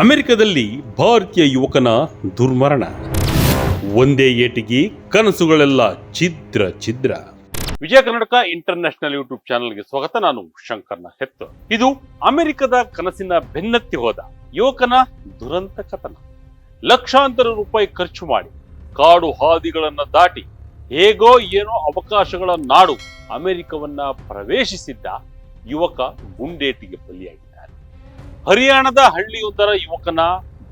ಅಮೆರಿಕದಲ್ಲಿ ಭಾರತೀಯ ಯುವಕನ ದುರ್ಮರಣ. ಒಂದೇ ಏಟಿಗೆ ಕನಸುಗಳೆಲ್ಲ ಛಿದ್ರ ಛಿದ್ರ. ವಿಜಯ ಕರ್ನಾಟಕ ಇಂಟರ್ನ್ಯಾಷನಲ್ ಯೂಟ್ಯೂಬ್ ಚಾನೆಲ್ಗೆ ಸ್ವಾಗತ, ನಾನು ಶಂಕರ್ನ ಹೆತ್ತು ಇದು ಅಮೆರಿಕದ ಕನಸಿನ ಬೆನ್ನತ್ತಿ ಹೋದ ಯುವಕನ ದುರಂತ ಕಥನ. ಲಕ್ಷಾಂತರ ರೂಪಾಯಿ ಖರ್ಚು ಮಾಡಿ ಕಾಡು ಹಾದಿಗಳನ್ನ ದಾಟಿ ಹೇಗೋ ಏನೋ ಅವಕಾಶಗಳ ನಾಡು ಅಮೆರಿಕವನ್ನ ಪ್ರವೇಶಿಸಿದ್ದ ಯುವಕ ಗುಂಡೇಟಿಗೆ ಬಲಿಯಾಗಿದ್ದಾನೆ ಹರಿಯಾಣದ ಹಳ್ಳಿಯೊಂದರ ಯುವಕನ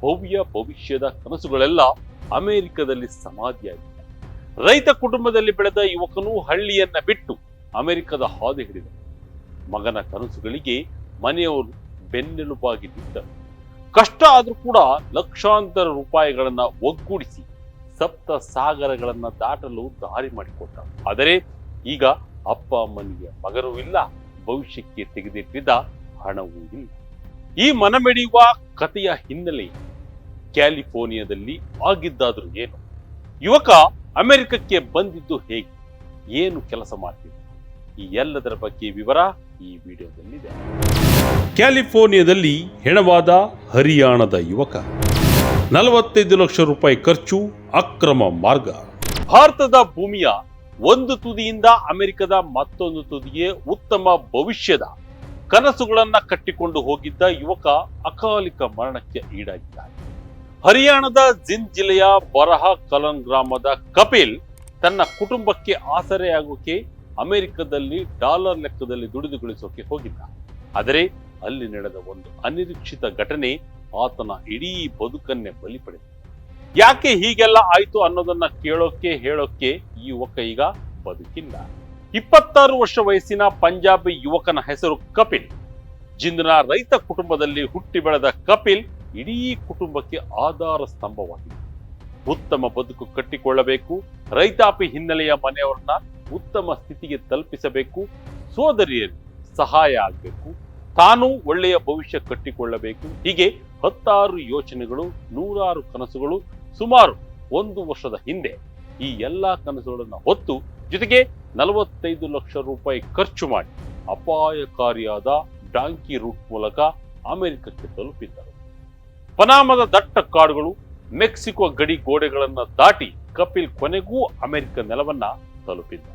ಭವ್ಯ ಭವಿಷ್ಯದ ಕನಸುಗಳೆಲ್ಲ ಅಮೆರಿಕದಲ್ಲಿ ಸಮಾಧಿಯಾಗಿದೆ ರೈತ ಕುಟುಂಬದಲ್ಲಿ ಬೆಳೆದ ಯುವಕನು ಹಳ್ಳಿಯನ್ನ ಬಿಟ್ಟು ಅಮೆರಿಕದ ಹಾದಿ ಹಿಡಿದ. ಮಗನ ಕನಸುಗಳಿಗೆ ಮನೆಯವರು ಬೆನ್ನೆಲುಬಾಗಿ ನಿಂತರು ಕಷ್ಟ ಆದರೂ ಕೂಡ ಲಕ್ಷಾಂತರ ರೂಪಾಯಿಗಳನ್ನ ಒಗ್ಗೂಡಿಸಿ ಸಪ್ತ ಸಾಗರಗಳನ್ನ ದಾಟಲು ದಾರಿ ಮಾಡಿಕೊಟ್ಟ. ಆದರೆ ಈಗ ಅಪ್ಪ ಅಮ್ಮನಿಗೆ ಮಗನೂ ಇಲ್ಲ, ಭವಿಷ್ಯಕ್ಕೆ ತೆಗೆದಿಟ್ಟಿದ್ದ ಹಣವೂ ಇಲ್ಲ. ಈ ಮನಮೆಡಿಯುವ ಕಥೆಯ ಹಿನ್ನೆಲೆ ಕ್ಯಾಲಿಫೋರ್ನಿಯಾದಲ್ಲಿ ಆಗಿದ್ದಾದ್ರೂ ಏನು? ಯುವಕ ಅಮೆರಿಕಕ್ಕೆ ಬಂದಿದ್ದು ಹೇಗೆ? ಏನು ಕೆಲಸ ಮಾಡ್ತಿದ್ದ? ಈ ಎಲ್ಲದರ ಬಗ್ಗೆ ವಿವರ ಈ ವಿಡಿಯೋದಲ್ಲಿದೆ. ಕ್ಯಾಲಿಫೋರ್ನಿಯಾದಲ್ಲಿ ಹೆಣವಾದ ಹರಿಯಾಣದ ಯುವಕ. ನಲವತ್ತೈದು ಲಕ್ಷ ರೂಪಾಯಿ ಖರ್ಚು, ಅಕ್ರಮ ಮಾರ್ಗ. ಭಾರತದ ಭೂಮಿಯ ಒಂದು ತುದಿಯಿಂದ ಅಮೆರಿಕದ ಮತ್ತೊಂದು ತುದಿಗೆ ಉತ್ತಮ ಭವಿಷ್ಯದ ಕನಸುಗಳನ್ನ ಕಟ್ಟಿಕೊಂಡು ಹೋಗಿದ್ದ ಯುವಕ ಅಕಾಲಿಕ ಮರಣಕ್ಕೆ ಈಡಾಗಿದ್ದಾನೆ. ಹರಿಯಾಣದ ಜಿಂದ್ ಜಿಲ್ಲೆಯ ಬರಹ ಕಲನ್ ಗ್ರಾಮದ ಕಪಿಲ್ ತನ್ನ ಕುಟುಂಬಕ್ಕೆ ಆಸರೆಯಾಗೋಕೆ ಅಮೆರಿಕದಲ್ಲಿ ಡಾಲರ್ ಲೆಕ್ಕದಲ್ಲಿ ದುಡಿದು ಗಳಿಸೋಕೆ ಹೋಗಿದ್ದ. ಆದರೆ ಅಲ್ಲಿ ನಡೆದ ಒಂದು ಅನಿರೀಕ್ಷಿತ ಘಟನೆ ಆತನ ಇಡೀ ಬದುಕನ್ನೇ ಬಲಿ ಪಡೆದ ಯಾಕೆ ಹೀಗೆಲ್ಲ ಆಯ್ತು ಅನ್ನೋದನ್ನ ಕೇಳೋಕೆ ಹೇಳೋಕೆ ಈ ಯುವಕ ಈಗ ಬದುಕಿಲ್ಲ. ಇಪ್ಪತ್ತಾರು ವರ್ಷ ವಯಸ್ಸಿನ ಪಂಜಾಬಿ ಯುವಕನ ಹೆಸರು ಕಪಿಲ್. ಜಿಂದ್ನ ರೈತ ಕುಟುಂಬದಲ್ಲಿ ಹುಟ್ಟಿ ಬೆಳೆದ ಕಪಿಲ್ ಇಡೀ ಕುಟುಂಬಕ್ಕೆ ಆಧಾರ ಸ್ತಂಭವಾಗಿದೆ. ಉತ್ತಮ ಬದುಕು ಕಟ್ಟಿಕೊಳ್ಳಬೇಕು, ರೈತಾಪಿ ಹಿನ್ನೆಲೆಯ ಮನೆಯವರನ್ನ ಉತ್ತಮ ಸ್ಥಿತಿಗೆ ತಲುಪಿಸಬೇಕು ಸೋದರಿಯರು ಸಹಾಯ ಆಗಬೇಕು, ತಾನು ಒಳ್ಳೆಯ ಭವಿಷ್ಯ ಕಟ್ಟಿಕೊಳ್ಳಬೇಕು. ಹೀಗೆ ಹತ್ತಾರು ಯೋಚನೆಗಳು, ನೂರಾರು ಕನಸುಗಳು ಸುಮಾರು ಒಂದು ವರ್ಷದ ಹಿಂದೆ ಈ ಎಲ್ಲಾ ಕನಸುಗಳನ್ನು ಹೊತ್ತು ಜೊತೆಗೆ ನಲವತ್ತೈದು ಲಕ್ಷ ರೂಪಾಯಿ ಖರ್ಚು ಮಾಡಿ ಅಪಾಯಕಾರಿಯಾದ ಡಾಂಕಿ ರೂಟ್ ಮೂಲಕ ಅಮೆರಿಕಕ್ಕೆ ತಲುಪಿದ್ದರು. ಪನಾಮದ ದಟ್ಟ ಕಾಡುಗಳು, ಮೆಕ್ಸಿಕೋ ಗಡಿ ಗೋಡೆಗಳನ್ನ ದಾಟಿ ಕಪಿಲ್ ಕೊನೆಗೂ ಅಮೆರಿಕ ನೆಲವನ್ನ ತಲುಪಿದ್ದ.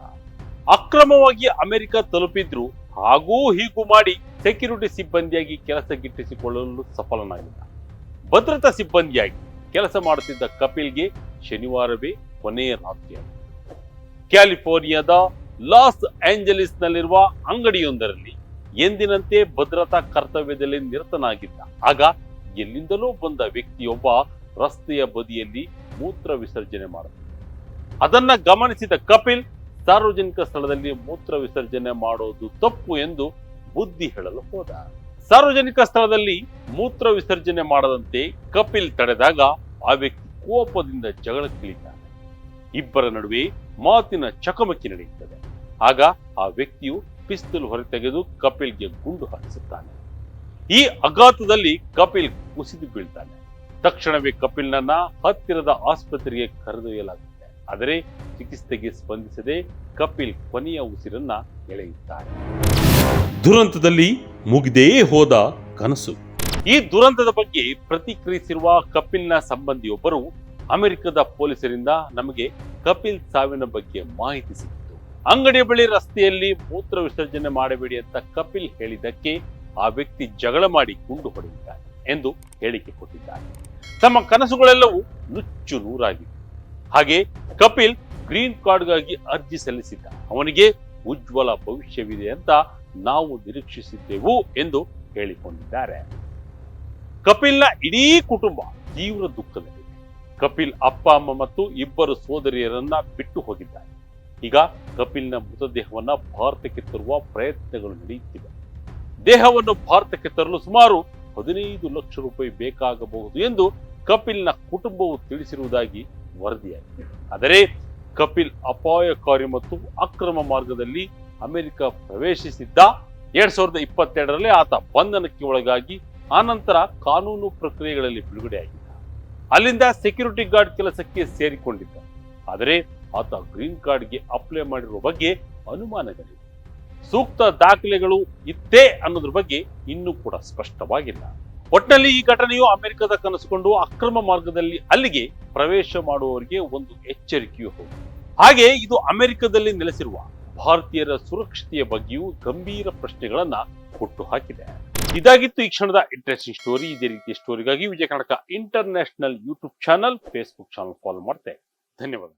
ಅಕ್ರಮವಾಗಿ ಅಮೆರಿಕ ತಲುಪಿದ್ರು ಹಾಗೂ ಹೀಗೂ ಮಾಡಿ ಸೆಕ್ಯೂರಿಟಿ ಸಿಬ್ಬಂದಿಯಾಗಿ ಕೆಲಸ ಗಿಟ್ಟಿಸಿಕೊಳ್ಳಲು ಸಫಲನಾಗಿದ್ದ. ಭದ್ರತಾ ಸಿಬ್ಬಂದಿಯಾಗಿ ಕೆಲಸ ಮಾಡುತ್ತಿದ್ದ ಕಪಿಲ್ಗೆ ಶನಿವಾರವೇ ಕೊನೆಯ ರಾತ್ರಿಯಾಗಿತ್ತು ಕ್ಯಾಲಿಫೋರ್ನಿಯಾದ ಲಾಸ್ ಏಂಜಲೀಸ್ನಲ್ಲಿರುವ ಅಂಗಡಿಯೊಂದರಲ್ಲಿ ಎಂದಿನಂತೆ ಭದ್ರತಾ ಕರ್ತವ್ಯದಲ್ಲಿ ನಿರತನಾಗಿದ್ದ. ಆಗ ಎಲ್ಲಿಂದಲೂ ಬಂದ ವ್ಯಕ್ತಿಯೊಬ್ಬ ರಸ್ತೆಯ ಬದಿಯಲ್ಲಿ ಮೂತ್ರ ವಿಸರ್ಜನೆ ಮಾಡಿದ. ಅದನ್ನ ಗಮನಿಸಿದ ಕಪಿಲ್, ಸಾರ್ವಜನಿಕ ಸ್ಥಳದಲ್ಲಿ ಮೂತ್ರ ವಿಸರ್ಜನೆ ಮಾಡೋದು ತಪ್ಪು ಎಂದು ಬುದ್ಧಿ ಹೇಳಲು ಹೋದ. ಸಾರ್ವಜನಿಕ ಸ್ಥಳದಲ್ಲಿ ಮೂತ್ರ ವಿಸರ್ಜನೆ ಮಾಡದಂತೆ ಕಪಿಲ್ ತಡೆದಾಗ ಆ ವ್ಯಕ್ತಿ ಕೋಪದಿಂದ ಜಗಳಕ್ಕಿಳಿತಾನೆ ಇಬ್ಬರ ನಡುವೆ ಮಾತಿನ ಚಕಮಕಿ ನಡೆಯುತ್ತದೆ. ಆಗ ಆ ವ್ಯಕ್ತಿಯು ಪಿಸ್ತೂಲ್ ಹೊರತೆಗೆದು ಕಪಿಲ್ಗೆ ಗುಂಡು ಹಾರಿಸುತ್ತಾನೆ ಈ ಅಘಾತದಲ್ಲಿ ಕಪಿಲ್ ಕುಸಿದು ಬೀಳ್ತಾನೆ. ತಕ್ಷಣವೇ ಕಪಿಲ್ನನ್ನ ಹತ್ತಿರದ ಆಸ್ಪತ್ರೆಗೆ ಕರೆದೊಯ್ಯಲಾಗುತ್ತೆ. ಆದರೆ ಚಿಕಿತ್ಸೆಗೆ ಸ್ಪಂದಿಸದೆ ಕಪಿಲ್ ಕೊನೆಯ ಉಸಿರನ್ನ ಎಳೆಯುತ್ತಾರೆ ದುರಂತದಲ್ಲಿ ಮುಗಿದೇ ಹೋದ ಕನಸು. ಈ ದುರಂತದ ಬಗ್ಗೆ ಪ್ರತಿಕ್ರಿಯಿಸಿರುವ ಕಪಿಲ್ನ ಸಂಬಂಧಿಯೊಬ್ಬರು ಅಮೆರಿಕದ ಪೊಲೀಸರಿಂದ ನಮಗೆ ಕಪಿಲ್ ಸಾವಿನ ಬಗ್ಗೆ ಮಾಹಿತಿ ಸಿಕ್ಕಿತು. ಅಂಗಡಿ ಬಳಿ ರಸ್ತೆಯಲ್ಲಿ ಮೂತ್ರ ವಿಸರ್ಜನೆ ಮಾಡಬೇಡಿ ಅಂತ ಕಪಿಲ್ ಹೇಳಿದ್ದಕ್ಕೆ ಆ ವ್ಯಕ್ತಿ ಜಗಳ ಮಾಡಿ ಗುಂಡು ಹೊಡೆದಿದ್ದಾನೆ ಎಂದು ಹೇಳಿಕೆ ಕೊಟ್ಟಿದ್ದಾರೆ ತಮ್ಮ ಕನಸುಗಳೆಲ್ಲವೂ ನುಚ್ಚು ನೂರಾಗಿವೆ. ಹಾಗೆ ಕಪಿಲ್ ಗ್ರೀನ್ ಕಾರ್ಡ್ಗಾಗಿ ಅರ್ಜಿ ಸಲ್ಲಿಸಿದ್ದ. ಅವನಿಗೆ ಉಜ್ವಲ ಭವಿಷ್ಯವಿದೆ ಅಂತ ನಾವು ನಿರೀಕ್ಷಿಸಿದ್ದೆವು ಎಂದು ಹೇಳಿಕೊಂಡಿದ್ದಾರೆ. ಕಪಿಲ್ನ ಇಡೀ ಕುಟುಂಬ ತೀವ್ರ ದುಃಖದಲ್ಲಿದೆ ಕಪಿಲ್ ಅಪ್ಪ ಅಮ್ಮ ಮತ್ತು ಇಬ್ಬರು ಸೋದರಿಯರನ್ನ ಬಿಟ್ಟು ಹೋಗಿದ್ದಾರೆ. ಈಗ ಕಪಿಲ್ನ ಮೃತದೇಹವನ್ನು ಭಾರತಕ್ಕೆ ತರುವ ಪ್ರಯತ್ನಗಳು ನಡೆಯುತ್ತಿವೆ. ದೇಹವನ್ನು ಭಾರತಕ್ಕೆ ತರಲು ಸುಮಾರು ಹದಿನೈದು ಲಕ್ಷ ರೂಪಾಯಿ ಬೇಕಾಗಬಹುದು ಎಂದು ಕಪಿಲ್ನ ಕುಟುಂಬವು ತಿಳಿಸಿರುವುದಾಗಿ ವರದಿಯಾಗಿದೆ. ಆದರೆ ಕಪಿಲ್ ಅಪಾಯಕಾರಿ ಮತ್ತು ಅಕ್ರಮ ಮಾರ್ಗದಲ್ಲಿ ಅಮೆರಿಕ ಪ್ರವೇಶಿಸಿದ್ದ ಎರಡ್ ಸಾವಿರದ ಇಪ್ಪತ್ತೆರಡರಲ್ಲಿ ಆತ ಬಂಧನಕ್ಕೆ ಒಳಗಾಗಿ ಆನಂತರ ಕಾನೂನು ಪ್ರಕ್ರಿಯೆಗಳಲ್ಲಿ ಬಿಡುಗಡೆಯಾಗಿದ್ದ ಅಲ್ಲಿಂದ ಸೆಕ್ಯೂರಿಟಿ ಗಾರ್ಡ್ ಕೆಲಸಕ್ಕೆ ಸೇರಿಕೊಂಡಿದ್ದ. ಆದರೆ ಆತ ಗ್ರೀನ್ ಕಾರ್ಡ್ಗೆ ಅಪ್ಲೈ ಮಾಡಿರುವ ಬಗ್ಗೆ ಅನುಮಾನಗಳಿವೆ. ಸೂಕ್ತ ದಾಖಲೆಗಳು ಇತ್ತೇ ಅನ್ನೋದ್ರ ಬಗ್ಗೆ ಇನ್ನೂ ಕೂಡ ಸ್ಪಷ್ಟವಾಗಿಲ್ಲ. ಒಟ್ಟಿನಲ್ಲಿ ಈ ಘಟನೆಯು ಅಮೆರಿಕದ ಕನಸುಕೊಂಡು ಅಕ್ರಮ ಮಾರ್ಗದಲ್ಲಿ ಅಲ್ಲಿಗೆ ಪ್ರವೇಶ ಮಾಡುವವರಿಗೆ ಒಂದು ಎಚ್ಚರಿಕೆಯೂ ಹೌದು ಹಾಗೆ ಇದು ಅಮೆರಿಕದಲ್ಲಿ ನೆಲೆಸಿರುವ ಭಾರತೀಯರ ಸುರಕ್ಷತೆಯ ಬಗ್ಗೆಯೂ ಗಂಭೀರ ಪ್ರಶ್ನೆಗಳನ್ನ ಹುಟ್ಟು ಹಾಕಿದೆ. ಇದಾಗಿತ್ತು ಈ ಕ್ಷಣದ ಇಂಟ್ರೆಸ್ಟಿಂಗ್ ಸ್ಟೋರಿ ಇದೇ ರೀತಿಯ ಸ್ಟೋರಿಗಾಗಿ Vijaya Karnataka international YouTube channel Facebook channel follow ಮಾಡ್ತೆ ಧನ್ಯವಾದ.